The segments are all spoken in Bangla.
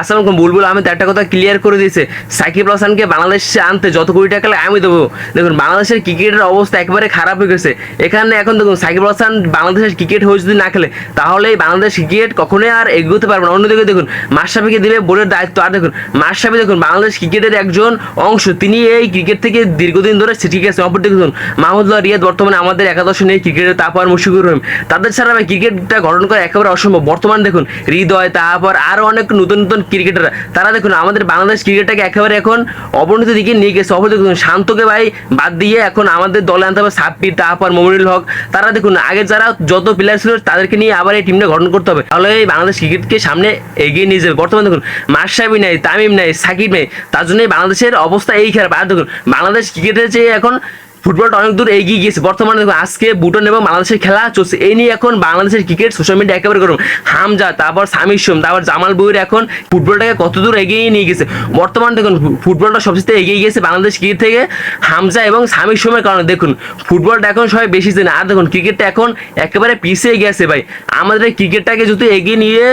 আসসালাম আলাইকুম, বুলবুল আহমেদ, একটা কথা ক্লিয়ার করে দিয়েছে। সাকিব হাসানকে বাংলাদেশে আনতে যত কোটি টাকা লাগে, আমি দেবো। দেখুন, বাংলাদেশের ক্রিকেটের অবস্থা একেবারে খারাপ হয়ে গেছে। এখানে এখন দেখুন, সাকিব হাসান বাংলাদেশের ক্রিকেট হয়ে যদি না খেলে, তাহলে বাংলাদেশ ক্রিকেট কখনোই আর এগোতে পারবে না। অন্যদিকে দেখুন, মাশরাফিকে দিলে বোর্ডের দায়িত্ব। আর দেখুন, মাশরাফি দেখুন, বাংলাদেশ ক্রিকেটের একজন অংশ। তিনি এই ক্রিকেট থেকে দীর্ঘদিন ধরে ঠিক আছে অপরদিকে দেখুন, মাহমুদুল্লাহ রিয়াদ বর্তমানে আমাদের একাদশ নেই ক্রিকেটের তারপর মুশিকুর রহিম। তাদের ছাড়া ক্রিকেটটা গঠন করা একেবারে অসম্ভব। বর্তমান দেখুন, হৃদয়, তারপর আরও অনেক নতুন নতুন ক্রিকেটার তারা দেখুন, আমাদের বাংলাদেশ ক্রিকেটটাকে একেবারে এখন অবনতি দিকে নিয়ে গেছে। দেখুন, শান্তকে ভাই বাদ দিয়ে এখন আমাদের দলে আনতে হবে সাব্বির, তারপর মমিনুল হক। তারা দেখুন, আগে যারা যত প্লেয়ার ছিল, তাদেরকে নিয়ে আবার এই টিমটা গঠন করতে হবে। তাহলে এই বাংলাদেশ ক্রিকেটকে সামনে এগিয়ে নিয়ে যাবে। বর্তমানে দেখুন মার্শাবি নেই, তামিম নেই, সাকিব নেই। তার জন্যই বাংলাদেশের অবস্থা এই খারাপ আর দেখুন, বাংলাদেশ ক্রিকেটের যে এখন ফুটবলটা অনেক দূর এগিয়ে গিয়েছে। বর্তমানে দেখুন আজকে বুটন এবং বাংলাদেশের খেলা চলছে। এই নিয়ে এখন বাংলাদেশের ক্রিকেট সোশ্যাল মিডিয়া একেবারে গরম। হামজা, তারপর সামির সোম, তারপর জামাল বউর এখন ফুটবলটাকে কত দূর এগিয়ে নিয়ে গেছে বর্তমানে দেখুন ফুটবলটা সবচেয়ে এগিয়ে গিয়েছে বাংলাদেশ ক্রিকেট থেকে হামজা এবং সামির সোমের কারণে। দেখুন, ফুটবলটা এখন সবাই বেশি চেনে আর দেখুন ক্রিকেটটা এখন একেবারে পিছিয়ে গেছে ভাই। আমাদের ক্রিকেটটাকে যদি এগিয়ে নিয়ে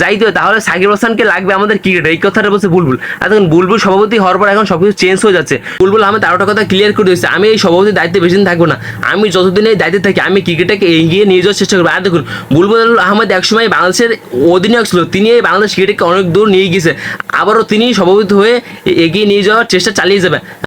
যাইতে হয় তাহলে সাকিব হাসানকে লাগবে আমাদের ক্রিকেট এই কথাটা বলছে বুলবুল। আর দেখুন, বুলবুল সভাপতি হওয়ার পর এখন সবকিছু চেঞ্জ হয়ে যাচ্ছে। বুলবুল আহমেদ আরোটা কথা ক্লিয়ার করে দিয়েছে। আমি এই সভাপতির দায়িত্বে বেশি দিন থাকব না। আমি যতদিন এই দায়িত্বে থাকি, আমি ক্রিকেটটাকে এগিয়ে নিয়ে যাওয়ার চেষ্টা করব। আর দেখুন বুলবুল আহমেদ একসময় বাংলাদেশের অধিনায়ক ছিল। তিনি এই বাংলাদেশ ক্রিকেটকে অনেক দূর নিয়ে গিয়েছে আবারও তিনি সভাপতি হয়ে এগিয়ে নিয়ে যাওয়ার চেষ্টা চালিয়ে যাবে